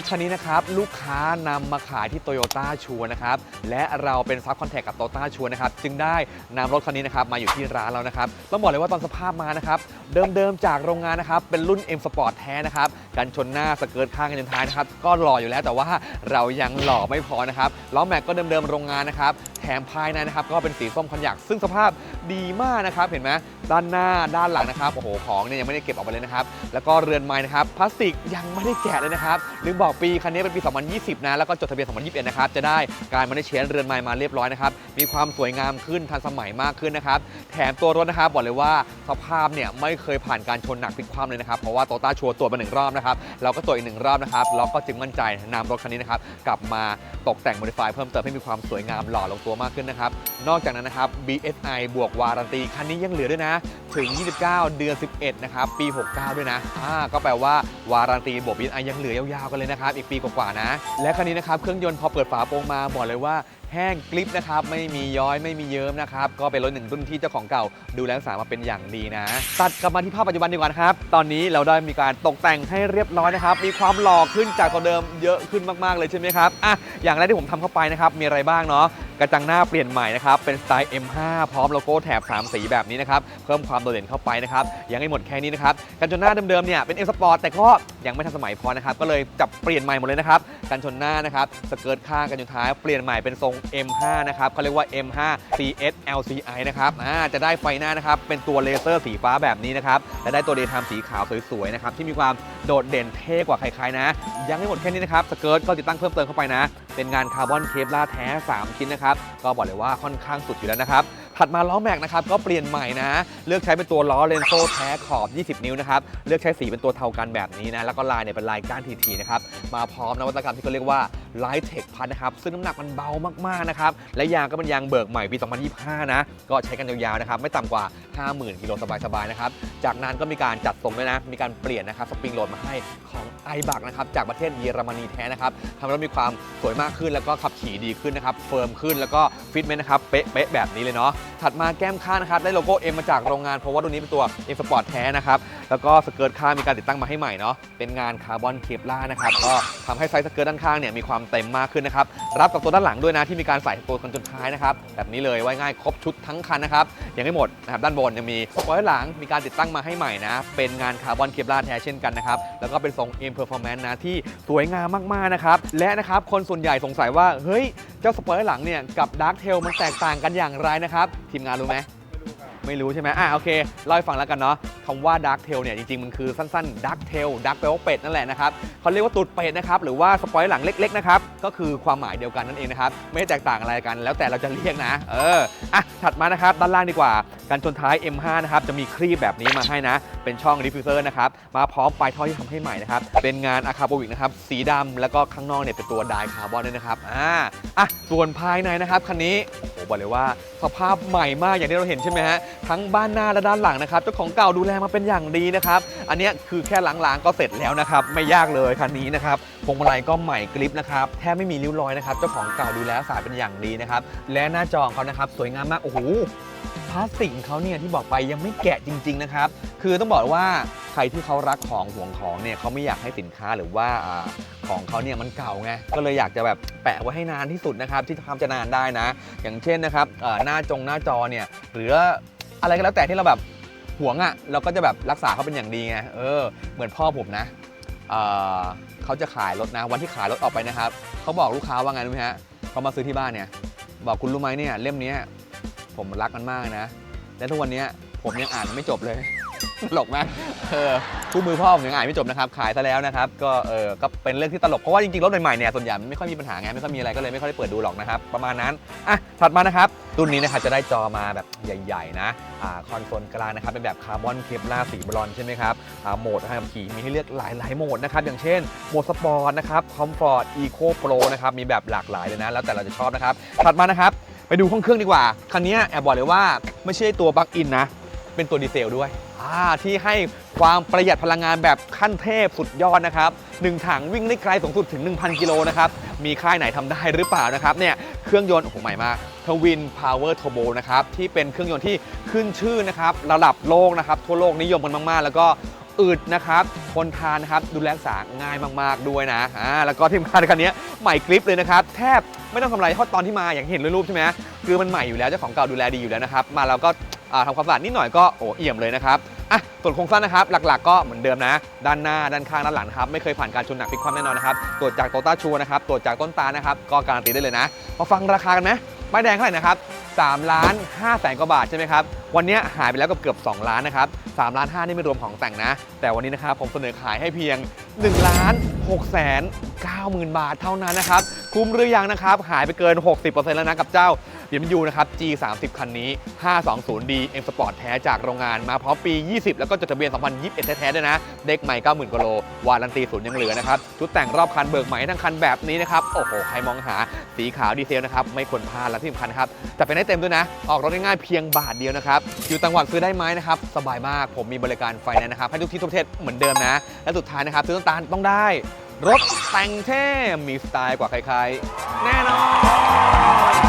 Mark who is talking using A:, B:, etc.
A: ถคันนี้นะครับ ลูกค้านำมาขายที่โตโยต้าชัวนะครับ และเราเป็นซับคอนแทคกับโตโยต้าชัวนะครับ จึงได้นำรถคันนี้นะครับ มาอยู่ที่ร้านเรานะครับ ต้องบอกเลยว่าตอนสภาพมานะครับ เดิมๆจากโรงงานนะครับ เป็นรุ่น M Sport แท้นะครับกันชนหน้าสเกิร์ตข้างกันจนท้ายนะครับก็หล่ออยู่แล้วแต่ว่าเรายังหล่อไม่พอนะครับล้อแม็กก็เดิมๆโรงงานนะครับแถมภายในนะครับก็เป็นสีส้มคอนยักซึ่งสภาพดีมากนะครับเห็นไหมด้านหน้าด้านหลังนะครับโอ้โหของเนี่ยยังไม่ได้เก็บออกไปเลยนะครับแล้วก็เรือนไม้นะครับพลาสติกยังไม่ได้แกะเลยนะครับลืมบอกปีคันนี้เป็นปี 2020 นะแล้วก็จดทะเบียน 2021 นะครับจะได้การมาได้เชนเรือนไม้มาเรียบร้อยนะครับมีความสวยงามขึ้นทันสมัยมากขึ้นนะครับแถมตัวรถนะครับบอกเลยว่าสภาพเนี่ยไม่เคยผ่านการชนหนักพลิกคว่ำเลยนะครับเพราะว่าโตต้าชัวร์ตรวจมาหนึ่งรอบนะครับเราก็ตรวจอีกหนึ่งรอบนะครับเราก็จึงมั่นใจนำรถคันนี้นะครับกลับมาตกแต่งโมดิฟายเพิ่มเติมให้มีความสวยงามหล่อลงตัวมากขึ้นนะครับนอกจากนั้นนะครับ BSI บวกวารันตีคันนี้ยังเหลือด้วยนะถึง 29 เดือน 11 นะครับ ปี 69 ด้วยนะอ่าก็แปลว่าวารันตีบวก BSI ยังเหลือยาวๆกันเลยนะครับ อีกปีกว่าๆนะ และคันนี้นะครับ เครื่องยนต์พอเปิดฝาโปรงมาบอกเลยว่าแห้งกริปนะครับ ไม่มีย้อยไม่มีเยิ้มนะครับ ก็เป็นรถหนึ่งรุ่นที่เจ้าของเก่า ดูแลรักษามาเป็นอย่างดีนะ ตัดกลับมาที่ภาพปัจจุบันดีกว่านะครับ ตอนนี้เราได้มีการตกแต่งให้เรียบร้อยนะครับ มีความหล่อขึ้นจากตัวเดิมเยอะขึ้นมากๆเลยใช่ไหมครับอะอย่างแรกที่ผมทำเข้าไปนะครับมีอะไรบ้างเนาะ กระจังหน้าเปลี่ยนใหม่นะครับ เป็นสไตล์ M5 พร้อมโลโก้แถบ 3 สีแบบนี้นะครับ เพิ่มความโดดเด่นเข้าไปนะครับ ยังไม่หมดแค่นี้นะครับ กันชนหน้าเดิมๆเนี่ยเป็น M Sport แต่ก็ยังไม่ทันสมัยพอนะครับ ก็เลยจับเปลี่ยนใหม่หมดเลยนะครับ กันชนหน้านะครับ สเกิร์ตข้างกันชนท้ายเปลี่ยนใหม่เป็นทรง M5 นะครับเขาเรียกว่า M5 CS LCI นะครับอ่าจะได้ไฟหน้านะครับเป็นตัวเลเซอร์สีฟ้าแบบนี้นะครับและได้ตัวเดย์ไทม์สีขาวสวยๆนะครับที่มีความโดดเด่นเท่กว่าใครๆนะ ยังไม่หมดแค่นี้นะครับสเกิร์ตก็ติดตั้งเพิ่มเติมเข้าไปนะ เป็นงานคาร์บอนเคปลาแท้ 3 ชิ้นนะครับ ก็บอกเลยว่าค่อนข้างสุดอยู่แล้วนะครับ ถัดมาล้อแม็กนะครับก็เปลี่ยนใหม่นะ เลือกใช้เป็นตัวล้อเลนโซแท้ขอบ 20 นิ้วนะครับ เลือกใช้สีเป็นตัวเทากันแบบนี้นะ แล้วก็ลายเนี่ยเป็นลายก้านทีๆนะครับ มาพร้อมนวัตกรรมที่เขาเรียกว่า Light Tech พันนะครับ ซึ่งน้ำหนักมันเบามากๆนะครับ และยางก็เป็นยางเบิกใหม่ปี 2025 นะ ก็ใช้กันยาวๆนะครับ ไม่ต่ำกว่า 50,000 กิโลสบายๆนะครับ จากนั้นก็มีการจัดทรงด้วยนะ มีการเปลี่ยนนะครับสปริงโหลดมาให้ของ i b a c นะครับจากประเทศเยอรมนีแท้นะครับทำให้รถมีความสวยมากขึ้นแล้วก็ขับขี่ดีขึ้นนะครับเฟิร์มขึ้นแล้วก็ฟิตเมนต์นะครับเป๊ะๆแบบนี้เลยเนาะถัดมาแก้มข้างนะครับได้โลโก้ M มาจากโรงงานเพราะว่าตัวนี้เป็นตัว M Sport แท้นะครับแล้วก็สเกิร์ตข้างมีการติดตั้งมาให้ใหม่เนาะเป็นงานคาร์บอนเคปล่านะครับก็ทำให้ไซส์สเกิร์ตด้านข้างเนี่ยมีความเต็มมากขึ้นนะครับ รับกับตัวด้านหลังด้วยนะที่มีการใส่ตัวกันจนท้ายนะครับ แบบนี้เลยไว้ง่ายครบชุดทั้งคันนะครับ ยังไม่หมดนะครับด้านบนยังมีสปอยล์หลังมีการติดตั้งมาให้ใหม่นะ เป็นงานคาร์บอนเคปลาแท้เช่นกันนะครับ แล้วก็เป็นทรง M Performance นนะที่สวยงามมากๆนะครับ และนะครับคนส่วนใหญ่สงสัยว่าเฮ้ยเจ้าสปอยล์หลังเนี่ยกับ Dark Tail มันแตกต่างกันอย่างไรนะครับทีมงานรู้ไหมไม่รู้ใช่ไหมอะโอเคเล่าให้ฟังแล้วกันเนาะ คำว่า Dark Tail เนี่ยจริงๆ มันคือสั้นๆ Dark Tail Dark แปลว่าเป็ดนั่นแหละนะครับเขาเรียกว่าตูดเป็ดนะครับหรือว่าสปอยล์หลังเล็กๆนะครับก็คือความหมายเดียวกันนั่นเองนะครับไม่แตกต่างอะไรกันแล้วแต่เราจะเรียกนะ เอออะถัดมานะครับด้านล่างดีกว่าการชนท้าย M5 นะครับจะมีครีบแบบนี้มาให้นะ เป็นช่องดิฟฟิวเซอร์นะครับมาพร้อมปลายท่อที่ทำให้ใหม่นะครับเป็นงานอะคาโบวิกนะครับสีดำแล้วก็ข้างนอกเนี่ยเป็นตัวไดคาร์บอนด้วยนะครับอ่าอะส่วนภายในนะครับคันนี้โอ้บอกเลยว่าสภาพใหม่มากอย่างที่เราเห็นใช่ไหมฮะทั้งบ้านหน้าและด้านหลังนะครับเจ้าของเก่าดูแลมาเป็นอย่างดีนะครับ อันนี้คือแค่ล้างๆก็เสร็จแล้วนะครับ ไม่ยากเลยคันนี้นะครับพวงมาลัยก็ใหม่กริปนะครับแทบไม่มีริ้วรอยนะครับเจ้าของเก่าดูแลรักษาเป็นอย่างดีนะครับและหน้าจอของเขานะครับสวยงามมากโอ้โหพลาสติกเขาเนี่ยที่บอกไปยังไม่แกะจริง ๆนะครับ คือต้องบอกว่าใครที่เขารักของห่วงของเนี่ยเขาไม่อยากให้สินค้าหรือว่าของเขาเนี่ยมันเก่าไงก็เลยอยากจะแบบแปะไว้ให้นานที่สุดนะครับ ที่ทำจะนานได้นะ อย่างเช่นนะครับหน้าจงหน้าจอเนี่ยหรืออะไรก็แล้วแต่ที่เราแบบ ห่วงอะ่ะเราก็จะแบบรักษาเขาเป็นอย่างดีไงเออเหมือนพ่อผมนะเออเขาจะขายรถนะ วันที่ขายรถออกไปนะครับเขาบอกลูกค้าว่าไงรู้ไหมฮะเขามาซื้อที่บ้านเนี่ยบอกคุณรู้ไหมเนี่ยเล่มนี้ผมรักมันมากนะ และทุกวันนี้ผมยังอ่านไม่จบเลย ตลกไหมเออคู่มือพ่อผมยังอ่านไม่จบนะครับขายซะแล้วนะครับก็เออก็เป็นเรื่องที่ตลกเพราะว่าจริงๆรถใหม่ๆเนี่ยส่วนใหญ่มันไม่ค่อยมีปัญหาไงไม่ค่อยมีอะไรก็เลยไม่ค่อยได้เปิดดูหรอกนะครับประมาณนั้นอะถัดมานะครับรุ่นนี้นะครับจะได้จอมาแบบใหญ่ๆนะอ่าคอนโซลกลางนะครับเป็นแบบคาร์บอนเคปลาสีบรอนใช่ไหมครับอ่าโหมดนะครับขี่มีให้เลือกหลายๆโหมดนะครับอย่างเช่นโหมดสปอร์ตนะครับคอมฟอร์ตอีโคโปรนะครับมีแบบหลากหลายเลยนะแล้วแต่เราจะชอบนะครับถัดมานะครับไปดูห้องเครื่องดีกว่าคันนี้แอบบอกเลยว่าไม่ใช่ตัวปลั๊กอินนะเป็นตัวดีเซลด้วย ที่ให้ความประหยัดพลังงานแบบขั้นเทพสุดยอดนะครับหนึ่งถังวิ่งได้ไกลสูงสุดถึง 1,000 กิโลนะครับมีค่ายไหนทำได้หรือเปล่านะครับเนี่ยเครื่องยนต์โอ้โหใหม่มากทวินพาวเวอร์ท r โบนะครับที่เป็นเครื่องยนต์ที่ขึ้นชื่อนะครับระดับโลกนะครับทั่วโลกนิยมกันมาก ๆ แล้วก็อึดนะครับทนทานนะครับดูแลรักษาง่ายมากๆด้วยนะอ่าแล้วก็ที่สำคันนี้ใหม่กริปเลยนะครับ แทบไม่ต้องทำอะไรเพราะตอนที่มาอย่างเห็นรูปใช่ไหมคือมันใหม่อยู่แล้วเจ้าของเก่าดูแลดีอยู่แล้วนะครับ มาเราก็อ่า ทำความสะอาดนิดหน่อยก็โอ้เอี่ยมเลยนะครับอะส่วนโครงสร้างนะครับ หลักๆ ก็เหมือนเดิมนะ ด้านหน้า ด้านข้าง ด้านหลังนะครับ ไม่เคยผ่านการชนหนักพลิกคว่ำแน่นอนนะครับ ตรวจจากโตต้าชัวนะครับ ตรวจจากต้นตานะครับ ก็การันตีได้เลยนะ มาฟังราคากันไหมป้ายแดงเท่าไหร่นะครับ3ล้าน5แสนกว่าบาทใช่ไหมครับ วันนี้หายไปแล้วเกือบ 2 ล้านนะครับ3ล้าน5นี่ไม่รวมของแต่งนะ แต่วันนี้นะครับผมเสนอขายให้เพียง1ล้าน6แสน9หมื่นบาทเท่านั้นนะครับ คุ้มหรือยังนะครับ หายไปเกิน 60%แล้วนะกับเจ้า BMW นะครับ G30 คันนี้ 520D M Sport แท้จากโรงงานมาพร้อมปี 20 แล้วก็จดทะเบียน 2021 แท้ๆด้วยนะ เด็กใหม่ 90,000กิโล วารันตีศูนย์ยังเหลือนะครับชุดแต่งรอบคันเบิกใหม่ทั้งคันแบบนี้นะครับ โอ้โห ใครมองหาสีขาวดีเซลนะครับ ไม่ควรพลาดและที่สำคัญครับแต่เป็นได้เต็มด้วยนะ ออกรถง่ายๆเพียงบาทเดียวนะครับอยู่ต่างจังหวัดซื้อได้ไหมนะครับสบายมากผมมีบริการไฟแนนซ์นะครับให้ทุกที่ทุกประเทศเหมือนเดิมนะ และสุดท้ายนะครับซื้อต้นตาลต้องได้ รถแต่งเท่มีสไตล์กว่าใครๆ แน่นอน